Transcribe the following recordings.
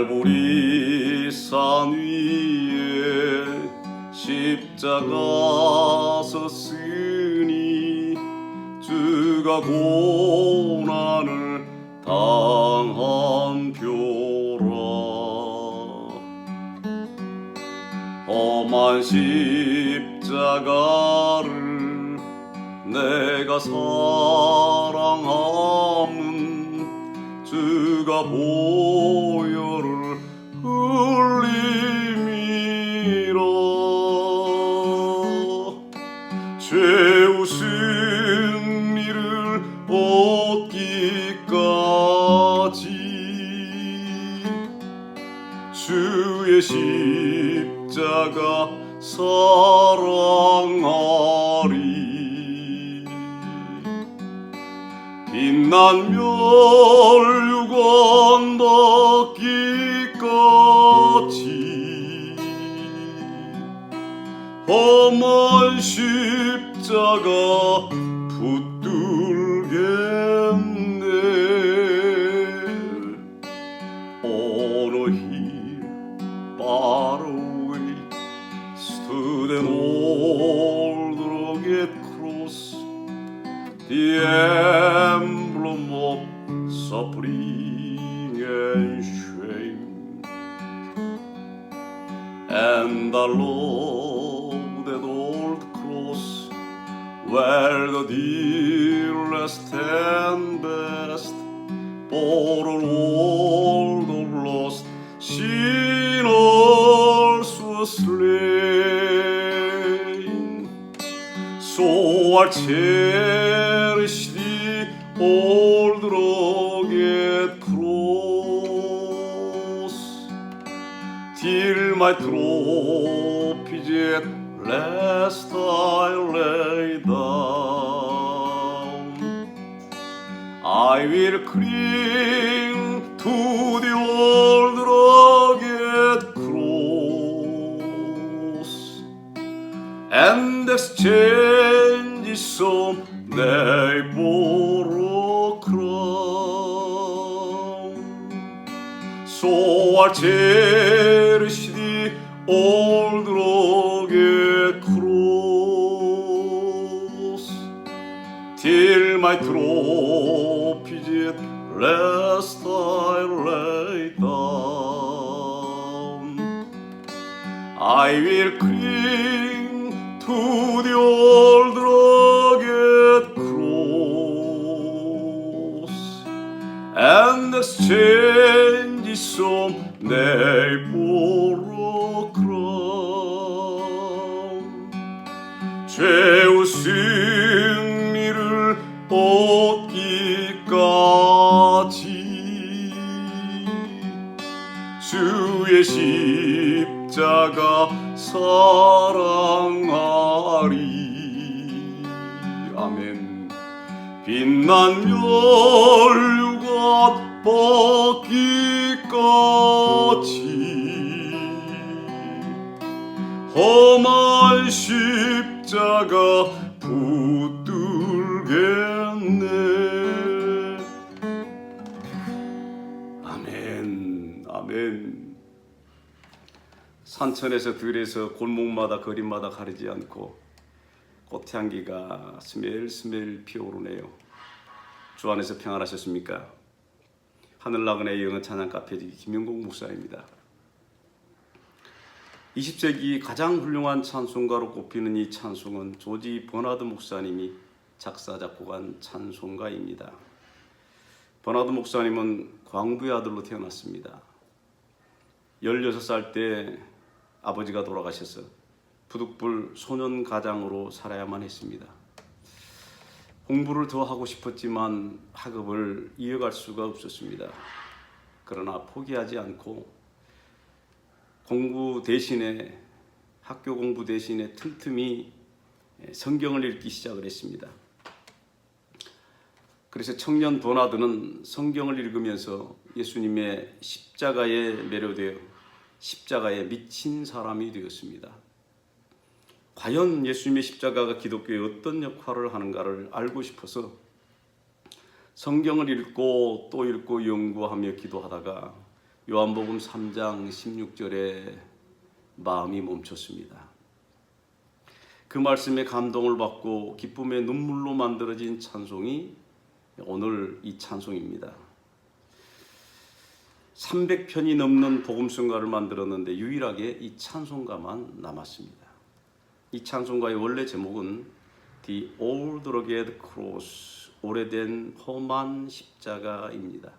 갈보리 산 위에 십자가 섰으니 주가 고난을 당한 표라. 험한 십자가를 내가 사랑함은 주가 보혈을 흘림이라. 죄우 승리를 얻기까지 주의 십자가 사 난 멸류관 받기까지 험한 십자가 붙들겠네 an old rugged cross, the emblem of suffering and shame. And love that old cross where the dearest and best for a world of lost sinners was slain. So I cherish my trophies at last I lay down. I will cling to the old rugged cross and exchange someday for a crown. So I the old rugged cross till my trophies at last I lay down. I will cling to the old rugged cross and exchange someday for 죄우 승리를 얻기까지. 주의 십자가 사랑하리. 아멘. 빛난 멸 아멘 산천에서 들에서 골목마다 거리마다 가리지 않고 꽃향기가 스멜스멜 피어오르네요 주 안에서 평안하셨습니까? 하늘나그네 영어 찬양 카페지 김영국 목사입니다 20세기 가장 훌륭한 찬송가로 꼽히는 이 찬송은 조지 버나드 목사님이 작사 작곡한 찬송가입니다. 버나드 목사님은 광부의 아들로 태어났습니다. 16살 때 아버지가 돌아가셔서 부득불 소년 가장으로 살아야만 했습니다. 공부를 더 하고 싶었지만 학업을 이어갈 수가 없었습니다. 그러나 포기하지 않고 공부 대신에 학교 공부 대신에 틈틈이 성경을 읽기 시작을 했습니다. 그래서 청년 도나드는 성경을 읽으면서 예수님의 십자가에 매료되어 십자가에 미친 사람이 되었습니다. 과연 예수님의 십자가가 기독교에 어떤 역할을 하는가를 알고 싶어서 성경을 읽고 또 읽고 연구하며 기도하다가 요한복음 3장 16절에 마음이 멈췄습니다. 그 말씀에 감동을 받고 기쁨의 눈물로 만들어진 찬송이 오늘 이 찬송입니다. 300편이 넘는 복음성가를 만들었는데 유일하게 이 찬송가만 남았습니다. 이 찬송가의 원래 제목은 The Old Rugged Cross 오래된 험한 십자가입니다.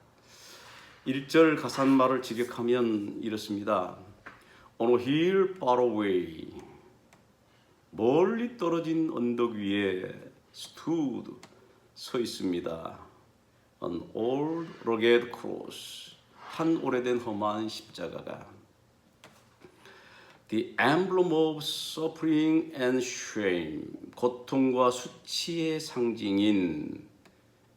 1절 가사말을 직역하면 이렇습니다. On a hill far away 멀리 떨어진 언덕 위에 stood 서 있습니다. An old rugged cross 한 오래된 험한 십자가가 The emblem of suffering and shame 고통과 수치의 상징인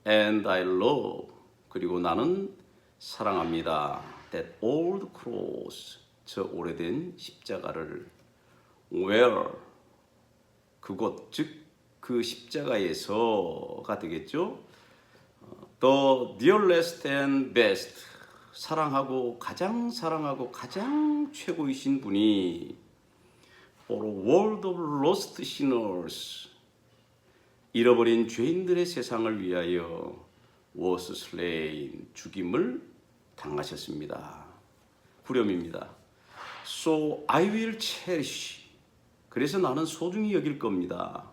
and I love 그리고 나는 사랑합니다. That old cross 저 오래된 십자가를 where 그곳 즉 그 십자가에서가 되겠죠. 어, The dearest and best 사랑하고 가장 사랑하고 가장 최고이신 분이 For a world of lost sinners 잃어버린 죄인들의 세상을 위하여 was slain 죽임을 당하셨습니다. 후렴입니다. So I will cherish 그래서 나는 소중히 여길 겁니다.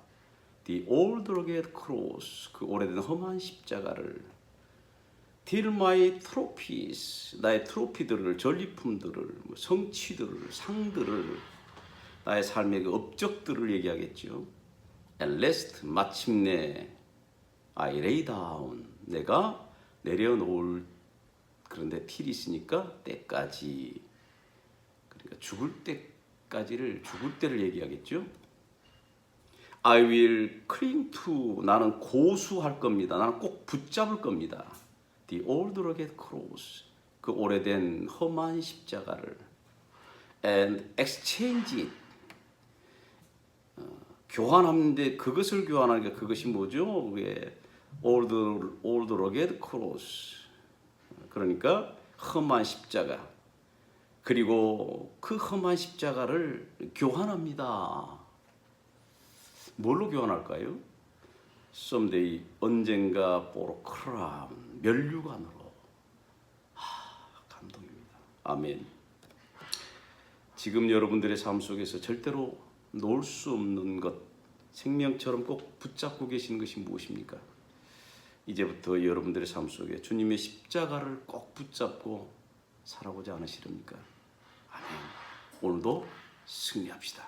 The old rugged cross 그 오래된 험한 십자가를 Till my trophies 나의 트로피들을 전리품들을 뭐 성취들을 상들을 나의 삶의 그 업적들을 얘기하겠죠. At last 마침내 I lay down 내가 내려놓을 그런데 필이 있으니까 때까지 그러니까 죽을 때까지를 죽을 때를 얘기하겠죠. I will cling to 나는 고수할 겁니다. 나는 꼭 붙잡을 겁니다. The old rugged cross 그 오래된 험한 십자가를 and exchange it 어, 교환하는데 그것을 교환하니까 그것이 뭐죠? 왜 old old rugged cross 그러니까 험한 십자가 그리고 그 험한 십자가를 교환합니다. 뭘로 교환할까요? Someday 언젠가 crown 면류관으로 하, 감동입니다. 아멘. 지금 여러분들의 삶 속에서 절대로 놓을 수 없는 것 생명처럼 꼭 붙잡고 계신 것이 무엇입니까? 이제부터 여러분들의 삶 속에 주님의 십자가를 꼭 붙잡고 살아보지 않으시렵니까? 아멘. 오늘도 승리합시다.